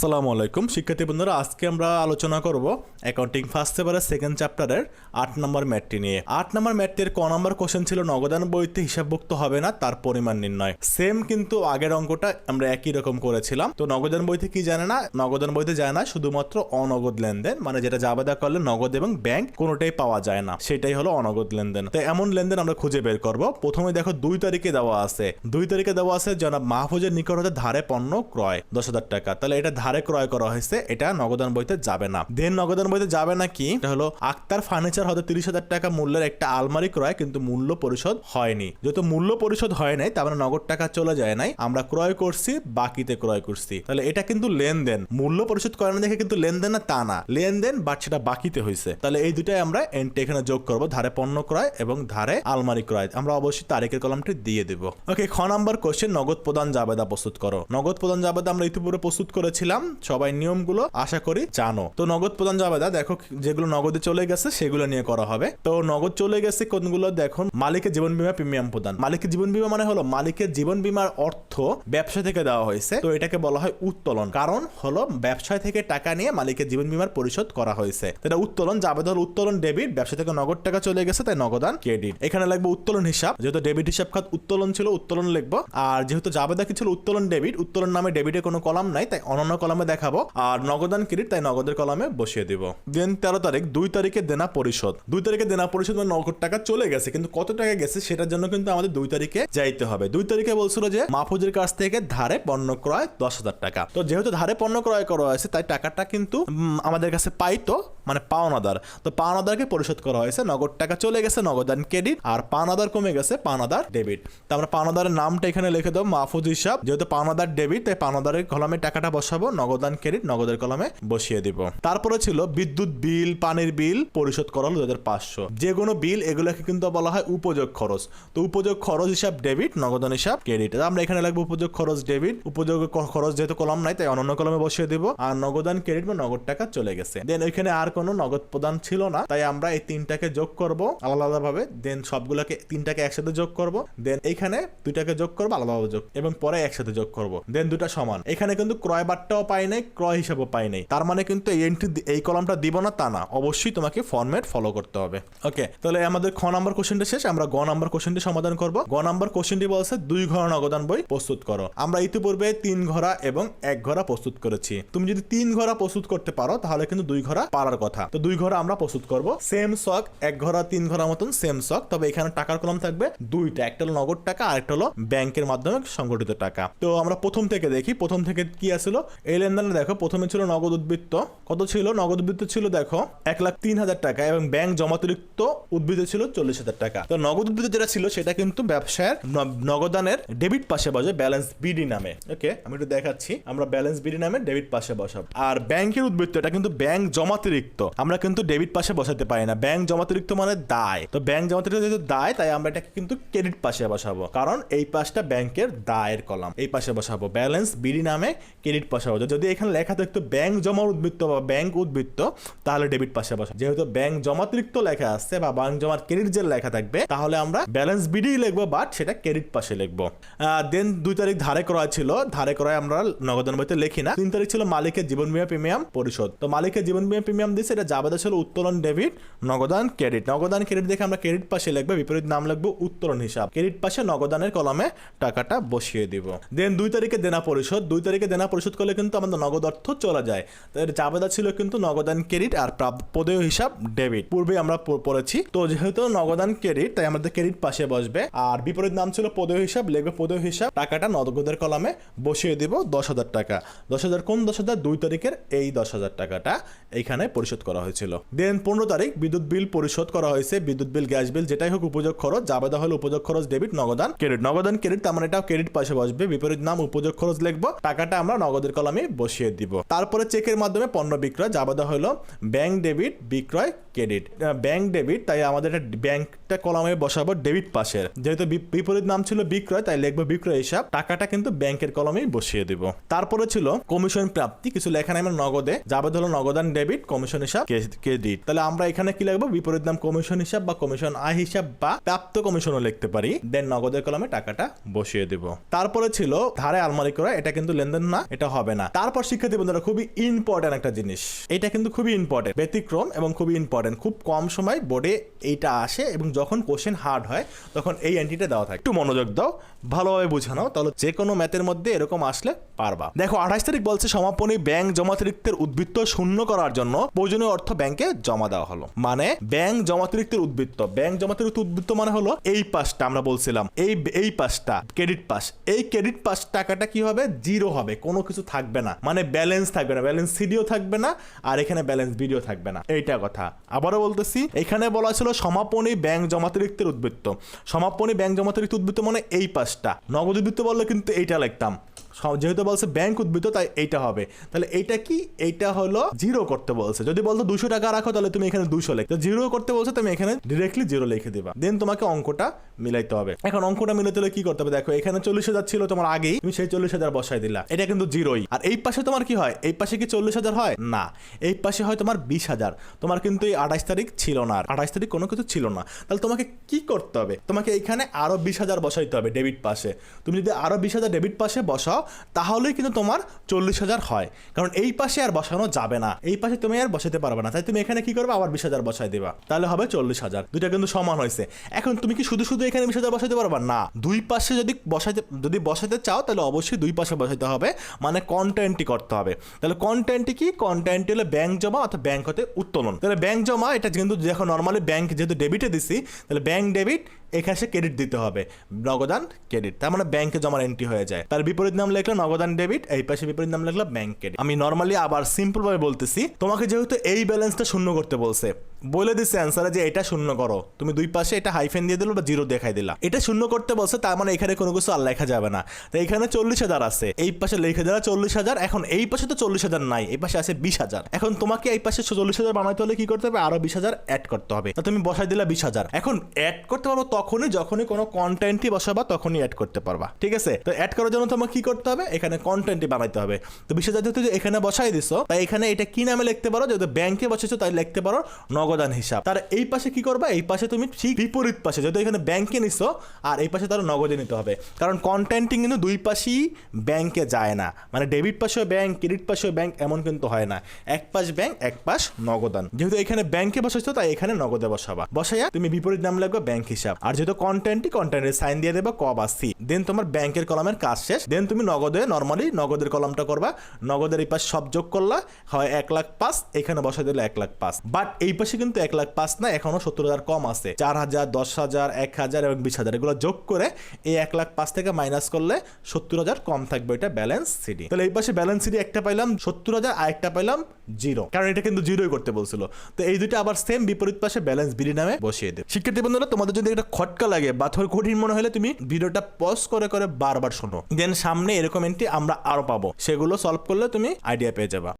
আসসালামু আলাইকুম। শিক্ষার্থী বন্ধুরা, আজকে আমরা আলোচনা করব অ্যাকাউন্টিং ফার্স্ট পেপারের সেকেন্ড চ্যাপ্টারের আট নম্বর ম্যাটটি নিয়ে। আট নম্বর ম্যাটটির ক নম্বর কোশ্চেন ছিল, নগদান বইতে হিসাবভুক্ত হবে না, তার পরিমাণ নির্ণয়। সেম কিন্তু আগের অঙ্কটা আমরা একই রকম করেছিলাম। তো নগদান বইতে কি জানে না? নগদান বইতে যায় না, শুধুমাত্র অনগদ লেনদেন মানে যেটা জাবেদা করলে নগদ এবং ব্যাংক কোনোটাই পাওয়া যায় না। সেটাই হলো অনগদ লেনদেন। তো এমন লেনদেন আমরা খুঁজে বের করব। প্রথমে দেখো, দুই তারিখে দেওয়া আছে। দুই তারিখে দেওয়া আছে, জনাব মাহফুজের নিকট হতে ধারে পণ্য ক্রয়, দশ হাজার টাকা। তাহলে এটা ধারে ক্রয় করা হয়েছে, এটা নগদান বইতে যাবে না। দেন নগদান বইতে যাবে না কি? এটা হলো আক্তার ফার্নিচার হয়তো তিরিশ হাজার টাকা মূল্যের একটা আলমারি ক্রয়, কিন্তু মূল্য পরিশোধ হয়নি। যেহেতু মূল্য পরিশোধ হয় নাই, তার মানে নগদ টাকা চলে যায় নাই, আমরা ক্রয় করছি, বাকিতে ক্রয় করছি। তাহলে এটা কিন্তু লেনদেন। মূল্য পরিশোধ করে না দেখে কিন্তু লেনদেন না তা না। লেনদেন বাট সেটা বাকিতে হয়েছে। তাহলে এই দুটাই আমরা এন্ট্রি এখানে যোগ করব, ধারে পণ্য ক্রয় এবং ধারে আলমারি ক্রয়। আমরা অবশ্যই তারিখের কলমটি দিয়ে দেব। ওকে খ নাম্বার কোশ্চেন নগদ প্রদান জাবেদা প্রস্তুত করো। নগদ প্রদান জাবেদা আমরা ইতিপূর্বে প্রস্তুত করেছিলাম। সবাই নিয়মগুলো আশা করি জানো। তো নগদ প্রদান জাবেদা দেখো যেগুলো নগদে চলে গেছে সেগুলো নিয়ে করা হবে। তো নগদ চলে গেছে কোনগুলো? দেখুন, মালিকের জীবন বীমা প্রিমিয়াম প্রদান। মালিকের জীবন বীমা মানে হলো মালিকের জীবন বীমার অর্থ ব্যবসা থেকে দেওয়া হয়েছে। তো এটাকে বলা হয় উত্তোলন। কারণ হলো ব্যবসায় থেকে টাকা নিয়ে মালিকের জীবন বীমার পরিশোধ করা হয়েছে। এটা উত্তোলন, যাবে ধর উত্তোলন ডেবিট ব্যবসা থেকে নগদ টাকা চলে গেছে, তাই নগদান ক্রেডিট এখানে লাগবে উত্তোলন হিসাব। যেহেতু ডেবিট হিসাব খাত উত্তোলন ছিল, উত্তোলন লিখব। আর যেহেতু জাবেদা কি ছিল, উত্তোলন ডেবিট উত্তোলন নামে ডেবিটের কোনো কলাম নাই, তাই অনন্য কলামে দেখাবো, আর নগদান ক্রেডিট তাই নগদের কলামে বসিয়ে দিব। দেন তেরো তারিখ, দুই তারিখে দেনা পরিশোধ। দুই তারিখে দেনা পরিশোধ মানে নগদ টাকা চলে গেছে, কিন্তু কত টাকা গেছে সেটার জন্য কিন্তু আমাদের দুই তারিখে যাইতে হবে। দুই তারিখে বলছিল যে মাহফুজের কাছ থেকে ধারে পণ্য ক্রয় দশ হাজার টাকা। তো যেহেতু ধারে পণ্য ক্রয় করা হয়েছে, তাই টাকাটা কিন্তু আমাদের কাছে পাইতো মানে পাওনাদার। তো পাওনাদারকে পরিশোধ করা হয়েছে, নগদ টাকা চলে গেছে, নগদান ক্রেডিট, আর পাওনাদার কমে গেছে, পাওনাদার ডেবিট। তো আমরা পাওনাদারের নামটা এখানে লিখে দেবো, মাহফুজ হিসাব। যেহেতু পাওনাদার ডেবিট, তাই পাওনাদারের কলমে টাকাটা বসাবো নগদান ক্রেডিট নগদের কলমে বসিয়ে দিব। তারপরে ছিল বিদ্যুৎ বিল, পানির বিল, পরিশোধ করা হলো দু পাঁচশো। যে কোনো বিল, এগুলোকে কিন্তু বলা হয় উপযোগ খরচ। তো উপযোগ খরচ হিসাব ডেবিট, নগদান হিসাব ক্রেডিট। আমরা এখানে লাগবো উপযোগ খরচ ডেবিট। উপযোগ খরচ যেহেতু কলম নাই, তাই অনন্য কলমে বসিয়ে দিব। আর নগদান ক্রেডিট বা নগদ টাকা চলে গেছে। দেন ওইখানে আর কোনো নগদ প্রদান ছিল না, তাই আমরা এই তিনটাকে যোগ করব আলাদা আলাদা ভাবে দেন সবগুলোকে তিনটাকে একসাথে যোগ করব। দেন এখানে দুইটাকে যোগ করব আলাদাভাবে যোগ। এবং পরে একসাথে যোগ করব। দেন দুটা সমান। এখানে কিন্তু ক্রয় বারটাও পাই নাই, ক্রয় হিসাবও পাই নাই। তার মানে কিন্তু এই এন্ট্রি এই কলমটা দিব না, তা না। অবশ্যই তোমাকে ফরম্যাট ফলো করতে হবে। ওকে তাহলে আমাদের খ নাম্বার কোশ্চেনটা শেষ। আমরা গ নাম্বার কোশ্চেনটি সমাধান করব। গ নাম্বার কোশ্চেনটি বলছে, দুই ঘর নগদান বই প্রস্তুত করো। আমরা ইতিপূর্বে তিন ঘোড়া এবং এক ঘোড়া প্রস্তুত করেছি। তুমি যদি তিন ঘোড়া প্রস্তুত করতে পারো, তাহলে কিন্তু দুই ঘোড়া পারার কথা। তো দুই ঘোড়া আমরা প্রস্তুত করব। সেম শখ এক ঘোড়া, তিন ঘোড়া মতন সেম শখ তবে এখানে টাকার কলম থাকবে। দুইটা, একটা হলো নগদ টাকা আর একটা হলো ব্যাংকের মাধ্যমে সংগঠিত টাকা। তো আমরা প্রথম থেকে দেখি, প্রথম থেকে কি আসলো? এই লেনদেনে দেখো, প্রথমে ছিল নগদ উদ্বৃত্ত। কত ছিল? নগদ উদ্বৃত্ত ছিল দেখো, এক লাখ তিন হাজার টাকা এবং ব্যাংক জমাতিরিক্ত উদ্বৃত্ত ছিল চল্লিশ হাজার টাকা। তো নগদ উদ্বৃত্ত যেটা ছিল, সেটা কিন্তু ব্যবসায়ের নগদানের ডেবিট পাশে বসে ব্যালেন্স বিডি নামে। ওকে, আমি একটু দেখাচ্ছি। আমরা ব্যালেন্স বিডি নামে ডেবিট পাশে বসাবো। আর ব্যাংকের উদ্বৃত্ত, এটা কিন্তু ব্যাংক জমাতিরিক্ত। আমরা কিন্তু ডেবিট পাশে বসাতে পারি না। ব্যাংক জমাতিরিক্ত মানে দায়। তো ব্যাংক জমাতিরিক্ত যেহেতু দায়, তাই আমরা এটাকে কিন্তু ক্রেডিট পাশে বসাবো। কারণ এই পাশটা ব্যাংকের দায়ের কলাম। এই পাশে বসাবো। ব্যালেন্স বিডি নামে ক্রেডিট পাশে বসাবো যদি এখানে লেখা থাকতো ব্যাংক জমা উদ্বৃত্ত বা ব্যাংক উদ্বৃত্ত, তাহলে ডেবিট পাশে বসাবো যেহেতু ব্যাংক জমাতিরিক্ত লেখা আসছে বা ব্যাংক জমার ক্রেডিট যে লেখা থাকবে, তাহলে আমরা ব্যালেন্স বিডি লিখব বাট সেটা ক্রেডিট পাশে লিখব। দেন দুই তারিখ ধারে ক্রয় ছিল, ধারে ক্রয় আমরা নগদ বইতে লিখি না। তিন তারিখ ছিল মালিকের জীবন বীমা প্রিমিয়াম পরিশোধ। তো মালিকের জীবন বীমা প্রিমিয়াম দিয়েছে এটা জাবেদা ছিল উত্তোলন ডেবিট নগদান ক্রেডিট নগদান ক্রেডিট দেখে আমরা ক্রেডিট পাশে লিখব, বিপরীত নাম লিখব উত্তোলন হিসাব। ক্রেডিট পাশে নগদানের কলমে টাকাটা বসিয়ে দিব। দেন দুই তারিখে দেনা পরিশোধ। দুই তারিখে দেনা পরিশোধ করলে কিন্তু আমাদের নগদ অর্থ চলে যায়। তো এর জাবেদা ছিল কিন্তু নগদান ক্রেডিট আর প্রাপ- পদেয় হিসাব ডেবিট। পূর্বে আমরা পড়েছি, তো যেহেতু নগদান ক্রেডিট, তাই আমাদের ক্রেডিট পাশে বসবে। আর বিপরীত নাম ছিল পদেয় হিসাব, লিখবে পদেয় হিসাব। টাকাটা নগদের কলমে বসিয়ে দিব দশ হাজার টাকা। দশ হাজার কোন দশ হাজার? দুই তারিখের এই দশ হাজার টাকাটা এইখানে পরিশোধ করা হয়েছিল। দেন পনেরো তারিখ বিদ্যুৎ বিল পরিশোধ করা হয়েছে। বিদ্যুৎ বিল, গ্যাস বিল, যেটাই হোক উপযোগ খরচ জাবেদা হলো উপযোগ খরচ ডেবিট, নগদান ক্রেডিট। নগদান ক্রেডিট, তার মানে এটাও ক্রেডিট পাশে বসবে। বিপরীত নাম উপযোগ খরচ লিখব। টাকাটা আমরা নগদের কলমে বসিয়ে দিব। তারপরে চেকের মাধ্যমে পণ্য বিক্রয় জাবেদা হলো ব্যাংক ডেবিট বিক্রয় ক্রেডিট ব্যাংক ডেবিট তাই আমাদের এটা ব্যাংকটা কলামে বসাবো ডেবিট পাশের। যেহেতু বিপরীত নাম ছিল বিক্রয়, তাই লিখব বিক্রয় হিসাব। টাকাটা কিন্তু ব্যাংকের কলমেই বসিয়ে দিব। তারপরে ছিল কমিশন প্রাপ্তি, কিছু লেখা নেই নগদে। যাবে হলো নগদান ডেবিট কমিশন হিসাব ক্রেডিট তাহলে আমরা এখানে কি লিখব? বিপরীত নাম কমিশন হিসাব বা কমিশন আয় হিসাব বা প্রাপ্ত কমিশনও লিখতে পারি। দেন নগদের কলমে টাকাটা বসিয়ে দিব। তারপরে ছিল ধারে আলমারি করা, এটা কিন্তু লেনদেন না, এটা হবে না। তারপর শিক্ষার্থী বন্ধুরা, খুবই ইম্পর্টেন্ট একটা জিনিস। এটা কিন্তু খুবই ইম্পর্টেন্ট ব্যতিক্রম এবং খুবই ইম্পর্টেন্ট খুব কম সময় বোর্ডে এইটা আসে এবং যখন কোশ্চেন হার্ড হয়, তখন এই অ্যান্টিটা দেওয়া থাকে। একটু মনোযোগ দাও, ভালোভাবে বুঝানো তাহলে যে কোনো ম্যাথের মধ্যে এরকম আসলে পারবা। দেখো, আঠাশ তারিখ বলছে সমাপনী ব্যাংক জমাতিরিক্তের উদ্বৃত্ত শূন্য করার জন্য প্রয়োজনীয় অর্থ ব্যাংকে জমা দেওয়া হলো। মানে ব্যাংক জমাতিরিক্তের উদ্বৃত্ত। ব্যাংক জমাতিরিক্ত উদ্বৃত্ত মানে হলো এই পাশটা আমরা বলছিলাম, এই এই পাশটা ক্রেডিট পাস এই ক্রেডিট পাস টাকাটা কি হবে? জিরো হবে, কোনো কিছু থাকবে না। মানে ব্যালেন্স থাকবে না ব্যালেন্স সিডিও থাকবে না, আর এখানে ব্যালেন্স ভিডিও থাকবে না। এইটা কথা। আবারও বলতেছি, এখানে বলা ছিল সমাপনী ব্যাংক জমাতিরিক্তের উদ্বৃত্ত। সমাপনী ব্যাংক জমাতিরিক্ত উদ্বৃত্ত মানে এই পাশটা নগদ উদ্বৃত্ত বললে কিন্তু এইটা লিখতাম। যেহেতু বলছে ব্যাংক উদ্বৃত্ত, তাই এইটা হবে। তাহলে এইটা কি? এইটা হলো জিরো করতে বলছে। যদি বলতো দুশো টাকা রাখো, তাহলে তুমি এখানে দুশো লেখ জিরো করতে বলছে, তুমি এখানে ডিরেক্টলি জিরো লিখে দিবা। দেন তোমাকে অঙ্কটা মিলাইতে হবে। এখন অঙ্কটা মিলাতে হলে কি করতে হবে? দেখো, এখানে চল্লিশ হাজার ছিল তোমার আগেই, তুমি সেই চল্লিশ হাজার বসাই দিলা। এটা কিন্তু জিরোই আর এই পাশে তোমার কি হয়? এই পাশে কি চল্লিশ হাজার হয়? না। এই পাশে হয় তোমার বিশ হাজার। তোমার কিন্তু এই আঠাশ তারিখ ছিল না আর। আঠাশ তারিখ কোনো কিছু ছিল না। তাহলে তোমাকে কি করতে হবে? তোমাকে এইখানে আরও বিশ হাজার বসাইতে হবে ডেবিট পাশে। তুমি যদি আরও বিশ হাজার ডেবিট পাশে বসাও তাহলেই কিন্তু তোমার চল্লিশ হাজার হয়। কারণ এই পাশে আর বসানো যাবে না। এই পাশে তুমি আর বসাতে পারবে না। তাই তুমি এখানে কি করবে? আবার বিশ হাজার বসাই দেবা। তাহলে হবে চল্লিশ হাজার। দুইটা কিন্তু সমান হয়েছে। এখন তুমি কি শুধু শুধু এখানে বিশ হাজার বসাইতে পারবা? না। দুই পাশে যদি বসাইতে যদি বসাতে চাও, তাহলে অবশ্যই দুই পাশে বসাইতে হবে। মানে কন্টেন্টই করতে হবে। তাহলে কন্টেন্টই কি? কন্টেন্ট হলো ব্যাংক জমা অর্থাৎ ব্যাংক হতে উত্তোলন। তাহলে ব্যাংক জমা, এটা কিন্তু দেখো নর্মালি ব্যাংক যেহেতু ডেবিটে দিছি, তাহলে ব্যাংক ডেবিট এখানে সে ক্রেডিট দিতে হবে। নগদান ক্রেডিট তার মানে ব্যাংকে জমার এন্ট্রি হয়ে যায়। তার বিপরীত নাম লিখলো নগদান ডেবিট এই পাশে বিপরীত নাম লিখলো ব্যাংক ক্রেডিট আমি নর্মালি আবার সিম্পল ভাবে বলতেছি, তোমাকে যেহেতু এই ব্যালেন্সটা শূন্য করতে বলছে, বলে দিচ্ছে অ্যান্সারে যে এটা শূন্য করো। তুমি দুই পাশে এটা হাইফেন দিয়ে দিলো বা জিরো দেখাই দিলা। এটা শূন্য করতে বলছে, তার মানে এখানে কোনো কিছু আর লেখা যাবে না। তো এখানে চল্লিশ হাজার আছে। এই পাশে লিখে দেওয়া চল্লিশ হাজার, এখন এই পাশে তো চল্লিশ হাজার নাই, এই পাশে আছে বিশ হাজার। এখন তোমাকে এই পাশে চল্লিশ হাজার বানাইতে হলে কি করতে হবে? আরও বিশ হাজার অ্যাড করতে হবে। তুমি বসাই দিলা বিশ হাজার। এখন অ্যাড করতে পারব তখনই, যখনই কোনো কন্টেন্টই বসাবা, তখনই অ্যাড করতে পারবা। ঠিক আছে? তো অ্যাড করার জন্য তোমাকে কি করতে হবে? এখানে কন্টেন্টই বানাইতে হবে। তো হাজার যেহেতু এখানে বসাই দিছো, তাই এখানে এটা কি নামে লিখতে পারো? যেহেতু ব্যাংকে বসেছো তাই লিখতে পারো নগদান হিসাব। তার এই পাশে কি করবা? এই পাশে তুমি ঠিক বিপরীত পাশে, যদি এখানে ব্যাংকে নিছো, আর এই পাশে তার নগদে নিতে হবে। কারণ কন্টেন্টিং কিন্তু দুই পাশেই ব্যাংকে যায় না। মানে ডেবিট পাশেও ব্যাংক ক্রেডিট পাশেও ব্যাংক এমন কিন্তু হয় না। এক পাশ ব্যাংক এক পাশ নগদান। যেহেতু এখানে ব্যাংকে বসেছো তাই এখানে নগদে বসাবা। বসাইয়া তুমি বিপরীত নাম লাগবে ব্যাংক হিসাব। আর যেহেতু কন্টেন্টই কন্টেন্টের সাইন দিয়ে দেবে ক বা সি দেন তোমার ব্যাংকের কলমের কাজ শেষ। দেন তুমি নগদে নর্মালি নগদের কলমটা করবা। নগদের এই পাশে সব যোগ করলা, হয় এক লাখ পাঁচ, এখানে বসাই দিলে এক লাখ পাঁচ। বাট এই পাশে কিন্তু এক লাখ পাঁচ না, এখনও সত্তর হাজার কম আছে। চার হাজার, দশ হাজার, এক হাজার এবং বিশ হাজার, এগুলো যোগ করে এই এক লাখ পাঁচ থেকে মাইনাস করলে সত্তর হাজার কম থাকবে এটা ব্যালেন্স সিডি তাহলে এই পাশে ব্যালেন্স সিডি একটা পাইলাম, সত্তর হাজার আর একটা পাইলাম জিরো কারণ এটা কিন্তু জিরোই করতে বলছিল। তো এই দুটো আবার সেম বিপরীত পাশে ব্যালেন্স বিডি নামে বসিয়ে দেবে। শিক্ষার্থী বন্ধুরা, তোমাদের যদি এটা খটকা লাগে বা থর কঠিন মনে হলে তুমি ভিডিওটা পজ করে করে বারবার শোনো। দেন সামনে এরকম এন্ট্রি আমরা আরও পাবো। সেগুলো সলভ করলে তুমি আইডিয়া পেয়ে যাবা।